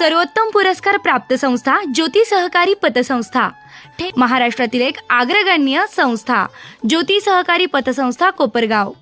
सर्वोत्तम पुरस्कार प्राप्त संस्था ज्योती सहकारी पतसंस्था. ठे महाराष्ट्रातील एक अग्रगण्य संस्था ज्योती सहकारी पतसंस्था कोपरगाव.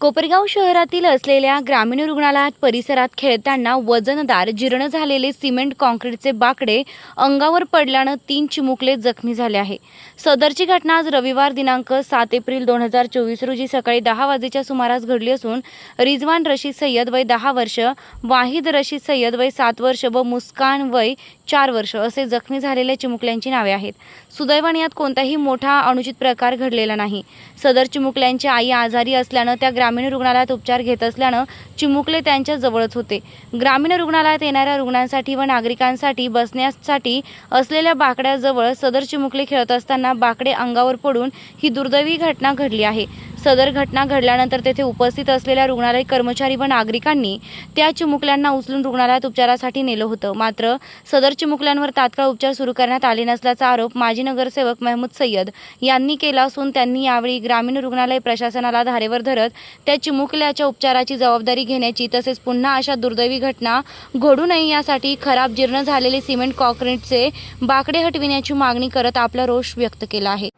कोपरगाव शहरातील असलेल्या ग्रामीण रुग्णालयात परिसरात खेळताना वजनदार जीर्ण झालेले सिमेंट कॉन्क्रीटचे बाकडे अंगावर पडल्यानं तीन चिमुकले जखमी झाले आहे. सदरची घटना आज रविवार दिनांक सात एप्रिल दोन हजार चोवीस रोजी सकाळी दहा वाजेच्या सुमारास घडली असून रिजवान रशीद सय्यद वय दहा वर्ष वाहिद रशीद सय्यद वय सात वर्ष व मुस्कान वय चार वर्ष असे जखमी झालेल्या चिमुकल्यांची नावे आहेत. सुदैवाने यात कोणताही मोठा अनुचित प्रकार घडलेला नाही. सदर चिमुकल्यांची आई आजारी असल्यानं त्या ग्रामीण रुग्णालयात उपचार घेत असल्यानं चिमुकले त्यांच्या जवळच होते. ग्रामीण रुग्णालयात येणाऱ्या रुग्णांसाठी व नागरिकांसाठी बसण्यासाठी असलेल्या बाकड्याजवळ सदर चिमुकले खेळत असताना बाकडे अंगावर पडून ही दुर्दैवी घटना घडली आहे. सदर घटना घडल्यानंतर तेथे उपस्थित असलेल्या रुग्णालय कर्मचारी व नागरिकांनी त्या चिमुकल्यांना उचलून रुग्णालयात उपचारासाठी नेलं होतं. मात्र सदर चिमुकल्यांवर तात्काळ उपचार सुरू करण्यात आले नसल्याचा आरोप माजी नगरसेवक महमूद सय्यद यांनी केला असून त्यांनी यावेळी ग्रामीण रुग्णालय प्रशासनाला धारेवर धरत त्या चिमुकल्याच्या उपचाराची जबाबदारी घेण्याची तसेच पुन्हा अशा दुर्दैवी घटना घडू नये यासाठी खराब जीर्ण झालेले सिमेंट कॉन्क्रीटचे बाकडे हटविण्याची मागणी करत आपला रोष व्यक्त केला आहे.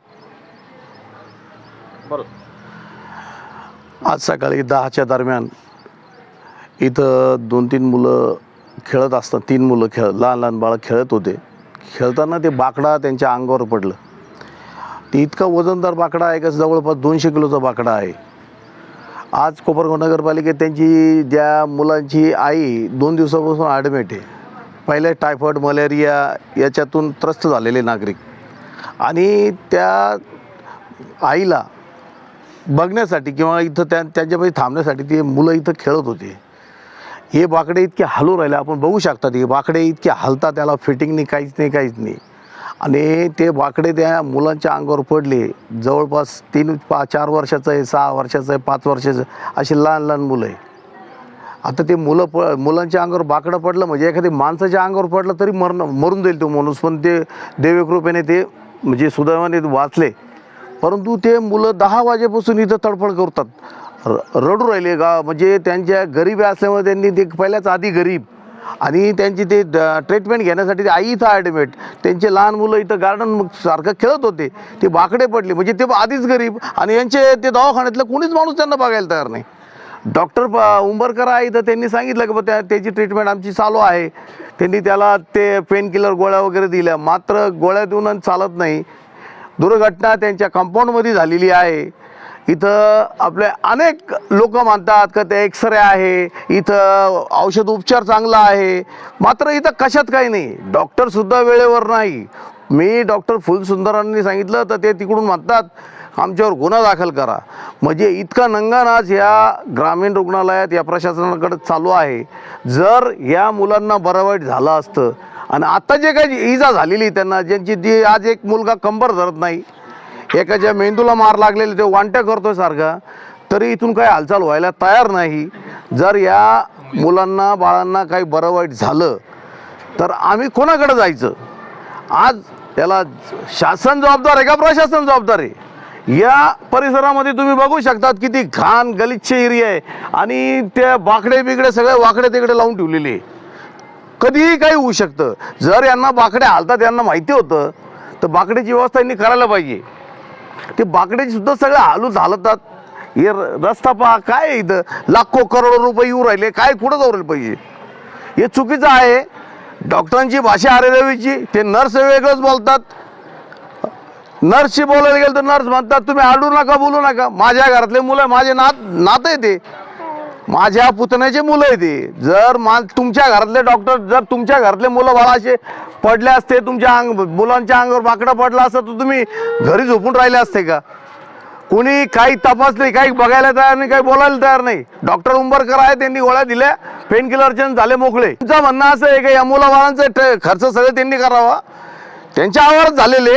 आज सकाळी दहाच्या दरम्यान इथं दोन तीन मुलं खेळत असतात तीन मुलं खेळ लहान लहान बाळं खेळत होते. खेळताना ते बाकडा त्यांच्या अंगावर पडलं. ते इतका वजनदार बाकडा आहे का जवळपास दोनशे किलोचा बाकडा आहे. आज कोपरगाव नगरपालिकेत त्यांची ज्या मुलांची आई दोन दिवसापासून ॲडमिट आहे. पहिले टायफॉईड मलेरिया याच्यातून त्रस्त झालेले नागरिक. आणि त्या आईला बघण्यासाठी किंवा इथं त्या त्यांच्यापाशी थांबण्यासाठी ते मुलं इथं खेळत होते. हे बाकडे इतके हलू राहिले आपण बघू शकतात हे बाकडे इतके हलतात त्याला फिटिंग नाही काहीच नाही काहीच नाही. आणि ते बाकडे त्या मुलांच्या अंगावर पडले. जवळपास तीन पा चार वर्षाचं आहे सहा वर्षाचं आहे पाच वर्षाचं असे लहान लहान मुलं आहे. आता ते मुलं प मुलांच्या अंगावर बाकडं पडलं म्हणजे एखाद्या माणसाच्या अंगावर पडलं तरी मरण मरून जाईल तो माणूस. पण ते देवकृपेने ते म्हणजे सुदैवाने वाचले. परंतु ते मुलं दहा वाजेपासून इथं तडफड करतात. र रडू राहिले गा म्हणजे त्यांच्या गरीब असल्यामुळे त्यांनी ते पहिल्याच आधी गरीब. आणि त्यांची ते ट्रीटमेंट घेण्यासाठी ते आई इथं ॲडमिट त्यांचे लहान मुलं इथं गार्डन सारखं खेळत होते. ते बाकडे पडले. म्हणजे ते आधीच गरीब आणि यांचे ते दवाखान्यातलं कोणीच माणूस त्यांना बघायला तयार नाही. डॉक्टर प उंबरकर आहे इथं त्यांनी सांगितलं की बा त्या त्याची ट्रीटमेंट आमची चालू आहे. त्यांनी त्याला ते पेनकिलर गोळ्या वगैरे दिल्या. मात्र गोळ्या देऊन चालत नाही. दुर्घटना त्यांच्या कंपाऊंडमध्ये झालेली आहे. इथं आपले अनेक लोक मानतात का ते एक्सरे आहे इथं औषध उपचार चांगला आहे. मात्र इथं कशात काही नाही. डॉक्टरसुद्धा वेळेवर नाही. मी डॉक्टर फुलसुंदरांनी सांगितलं तर ते तिकडून म्हणतात आमच्यावर गुन्हा दाखल करा. म्हणजे इतका नंगानाच या ग्रामीण रुग्णालयात या प्रशासनाकडे चालू आहे. जर या मुलांना बरं वाईट झालं असतं आणि आता जे काही इजा झालेली आहे त्यांना ज्यांची जी आज एक मुलगा कंबर धरत नाही एकाच्या मेंदूला मार लागलेले ते वांट्या करतोय सारखा तरी इथून काही हालचाल व्हायला तयार नाही. जर या मुलांना बाळांना काही बरं वाईट झालं तर आम्ही कोणाकडे जायचं? आज त्याला शासन जबाबदार आहे का प्रशासन जबाबदार आहे? या परिसरामध्ये तुम्ही बघू शकतात किती घाण गलिच्छ एरिया आहे. आणि त्या बाकडे बिकडे सगळे वाकडे तिकडे लावून ठेवलेले आहे. कधीही काही होऊ शकतं. जर यांना बाकडे हालतात यांना माहिती होतं तर बाकड्याची व्यवस्था यांनी करायला पाहिजे. ते बाकड्याची सुद्धा सगळं हालूच हालतात हे र- रस्ता पहा काय इथं? लाखो करोडो रुपये येऊ राहिले काय कुठं जाऊ राहिले पाहिजे? हे चुकीचं आहे. डॉक्टरांची भाषा आरेरवीची ते नर्स वेगळंच बोलतात. नर्सशी बोलायला गेलं तर नर्स म्हणतात तुम्ही आडू नका बोलू नका. माझ्या घरातले मुलं माझे नात नात आहे ते. माझ्या पुतण्याचे मुलं आहे ते. जर मा तुमच्या घरातले डॉक्टर जर तुमच्या घरातले मुलं बाळा असे पडले असते तुमच्या अंग मुलांच्या अंगावर बाकडं पडलं असतं तर तुम्ही घरी झोपून राहिले असते का? कोणी काही तपासले काही बघायला तयार नाही काही बोलायला तयार नाही. डॉक्टर उंबरकर आहे त्यांनी गोळ्या दिल्या पेन किलरचे झाले मोकळे. तुमचं म्हणणं असं आहे की या मुलाबाळांचा खर्च सगळं त्यांनी करावा. त्यांच्या आवारात झालेले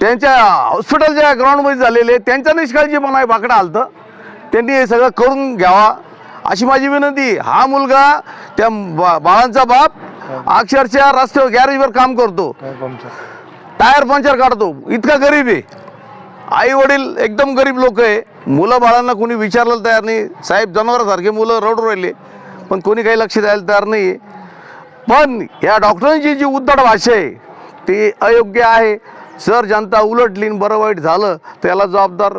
त्यांच्या हॉस्पिटलच्या ग्राउंडमध्ये झालेले त्यांच्या निष्काळजीपणा आहे बाकडं आलतं. त्यांनी हे सगळं करून घ्यावा. अशी माझी विनंती हा मुलगा त्या बा- बाळांचा बाप अक्षरशः रस्त्यावर गॅरेजवर काम करतो. टायर पंक्चर काढतो. इतका गरीब आहे. आई वडील एकदम गरीब लोक आहे. मुलं बाळांना कोणी विचारलं तयार नाही. साहेब जनावरासारखे मुलं रडू राहिले. पण कोणी काही लक्ष द्यायला तयार नाही पण या डॉक्टरांची जी उद्धट भाषा आहे ती अयोग्य आहे. जर जनता उलटली आणि बरं वाईट झालं त्याला जबाबदार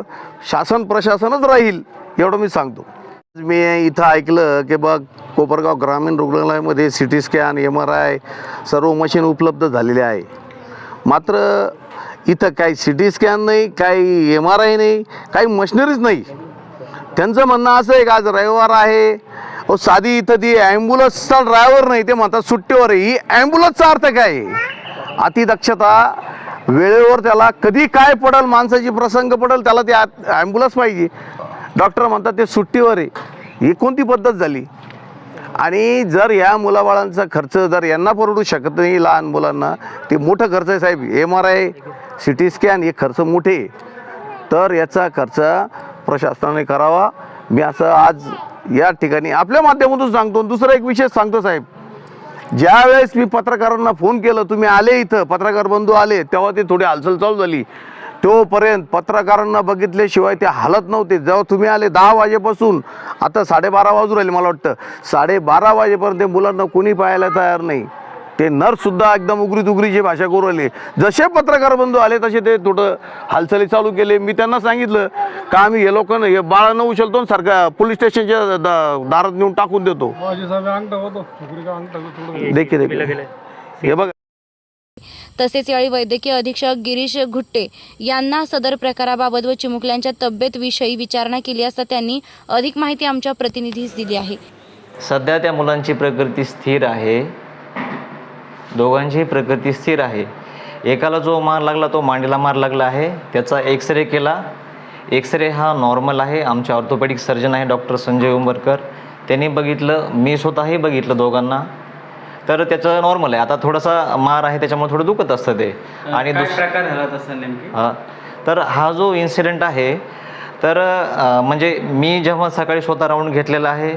शासन प्रशासनच राहील एवढं मी सांगतो. मी इथं ऐकलं की बघ कोपरगाव ग्रामीण रुग्णालयामध्ये C T scan M R I सर्व मशीन उपलब्ध झालेले आहे. मात्र इथं काही सी टी स्कॅन नाही काही एम आर आय नाही काही मशिनरीच नाही. त्यांचं म्हणणं असं आहे का आज रविवार आहे. साधी इथं ती ॲम्ब्युलन्सचा ड्रायव्हर नाही ते म्हणतात सुट्टीवर आहे. ही ॲम्ब्युलन्सचा अर्थ काय अतिदक्षता वेळेवर त्याला कधी काय पडेल माणसाची प्रसंग पडेल त्याला ते ॲम्ब्युलन्स पाहिजे. डॉक्टर म्हणतात ते सुट्टीवर आहे. ही कोणती पद्धत झाली. आणि जर या मुलाबाळांचा खर्च जर यांना परवडू शकत नाही लहान मुलांना ते मोठं खर्च आहे साहेब. M R I C T scan हे खर्च मोठे तर याचा खर्च प्रशासनाने करावा. मी असं आज या ठिकाणी आपल्या माध्यमातून सांगतो. दुसरा एक विषय सांगतो साहेब. ज्या वेळेस मी पत्रकारांना फोन केलं तुम्ही आले इथं पत्रकार बंधू आले तेव्हा ते थोडी हालचाल चालू झाली. तोपर्यंत पत्रकारांना बघितल्याशिवाय ते हालत नव्हते. जेव्हा तुम्ही आले दहा वाजेपासून आता साडेबारा वाजू राहिले मला वाटतं. साडेबारा वाजेपर्यंत ते मुलांना कोणी पाहायला तयार नाही. ते नर्ससुद्धा एकदम उघरी तुगरीची भाषा करू राहिले. जसे पत्रकार बंधू आले तसे ते थोडं हालचाली चालू केले. मी त्यांना सांगितलं का आम्ही हे लोकांना हे बाळांना उचलतो सारखा पोलीस स्टेशनच्या दारात नेऊन टाकून देतो. देखील हे बघा. तसेच यावेळी वैद्यकीय अधीक्षक गिरीश घुट्टे यांना सदर प्रकाराबाबत व चिमुकल्यांच्या तब्येतविषयी विचारणा केली असता त्यांनी अधिक माहिती आमच्या प्रतिनिधीस दिली आहे. सध्या त्या मुलांची प्रकृती स्थिर आहे. दोघांचीही प्रकृती स्थिर आहे. एकाला जो मार लागला तो मांडीला मार लागला आहे. त्याचा एक्सरे केला. एक्सरे हा नॉर्मल आहे. आमचे ऑर्थोपेडिक सर्जन आहे डॉक्टर संजय उंबरकर. त्यांनी बघितलं मी स्वतःही बघितलं दोघांना. तर त्याचं नॉर्मल आहे. आता थोडासा मार आहे त्याच्यामुळे थोडं दुखत असतं ते. आणि काय दुस प्रकार झाला तसा नेमकी? हा तर हा जो इन्सिडेंट आहे तर म्हणजे मी जेव्हा सकाळी स्वतः राऊंड घेतलेला आहे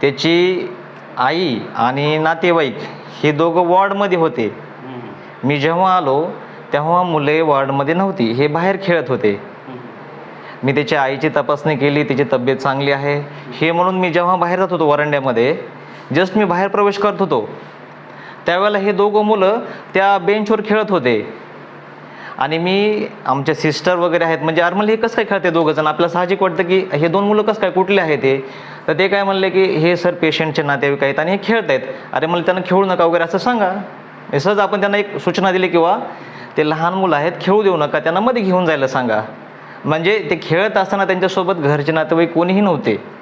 त्याची आई आणि नातेवाईक हे दोघं वॉर्डमध्ये होते. मी जेव्हा आलो तेव्हा मुले वॉर्डमध्ये नव्हती. हे बाहेर खेळत होते. मी त्याच्या आईची तपासणी केली तिची तब्येत चांगली आहे. हे म्हणून मी जेव्हा बाहेर जात होतो वरांड्यामध्ये जस्ट मी बाहेर प्रवेश करत होतो. त्यावेळेला हे दोघं मुलं त्या बेंचवर खेळत होते. आणि मी आमच्या सिस्टर वगैरे आहेत म्हणजे अरे हे कसं काय खेळते दोघं जण? आपल्याला साहजिक वाटतं की हे दोन मुलं कसं काय कुठले आहेत ते? तर ते काय म्हणले की हे सर पेशंटचे नातेवाईक आहेत आणि हे खेळत आहेत. अरे मला त्यांना खेळू नका वगैरे असं सांगा. सहज आपण त्यांना एक सूचना दिली किंवा ते लहान मुलं आहेत खेळू देऊ नका त्यांना मध्ये घेऊन जायला सांगा. म्हणजे ते खेळत असताना त्यांच्यासोबत घरचे नातेवाईक कोणीही नव्हते.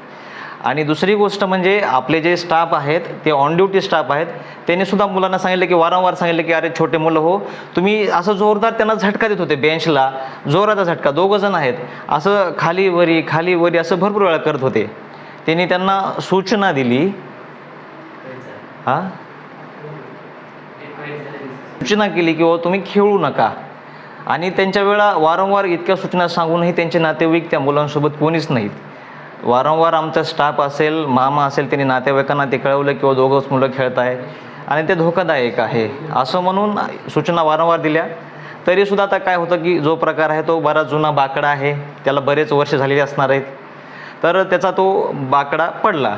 आणि दुसरी गोष्ट म्हणजे आपले जे स्टाफ आहेत ते ऑन ड्युटी स्टाफ आहेत त्यांनी सुद्धा मुलांना सांगितलं की वारंवार सांगितलं की अरे छोटे मुलं हो. तुम्ही असं जोरदार त्यांना झटका देत होते बेंचला जोराचा झटका. दोघं जण आहेत. असं खाली वरी खाली वरी असं भरपूर वेळा करत होते. त्यांनी त्यांना सूचना दिली. हां? सूचना केली की तुम्ही खेळू नका. आणि त्यांच्या वेळा वारंवार इतक्या सूचना सांगूनही त्यांचे नातेवाईक त्या मुलांसोबत कोणीच नाहीत. वारंवार आमचा स्टाफ असेल मामा असेल त्यांनी नातेवाईकांना ते कळवलं किंवा दोघंच मुलं खेळत आहे आणि ते धोकादायक आहे. असं म्हणून सूचना वारंवार दिल्या. तरीसुद्धा आता काय होतं की जो प्रकार आहे तो बराच जुना बाकडा आहे. त्याला बरेच वर्ष झालेली असणार आहेत. तर त्याचा तो बाकडा पडला.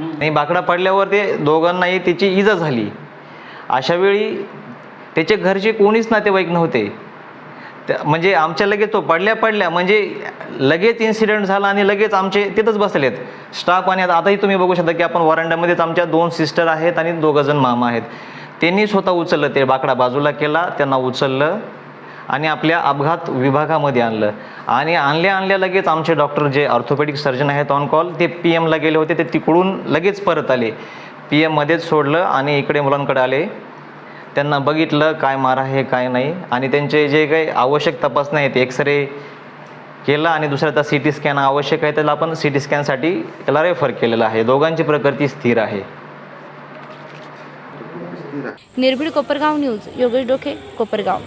आणि बाकडा पडल्यावर ते दोघांनाही त्याची इजा झाली. अशा वेळी त्याचे घरचे कोणीच नातेवाईक नव्हते. त्या- म्हणजे आमच्या लगेच तो पडल्या पडल्या म्हणजे लगेच इन्सिडेंट झाला आणि लगेच आमचे तिथंच बसलेत. स्टाफ आणि आताही तुम्ही बघू शकता की आपण वरांड्यामध्येच आमच्या दोन सिस्टर आहेत आणि दोघं जण मामा आहेत. त्यांनी स्वतः उचललं ते बाकडा बाजूला केला त्यांना उचललं आणि आपल्या अपघात विभागामध्ये आणलं. आणि आणल्या आणल्या लगेच आमचे डॉक्टर जे ऑर्थोपेडिक सर्जन आहेत ऑन कॉल ते पी एमला गेले होते ते तिकडून लगेच परत आले. पी एममध्येच सोडलं आणि इकडे मुलांकडे आले. त्यांना बघितलं काय मार आहे काय नाही. आणि त्यांचे जे काही आवश्यक तपासण्या आहेत एक्सरे केला आणि दुसऱ्या सी टी स्कॅन आवश्यक आहे त्याला आपण सी टी स्कॅनसाठी त्याला रेफर केलेला आहे. दोघांची प्रकृती स्थिर आहे. निर्भीड कोपरगाव न्यूज योगेश डोके कोपरगाव.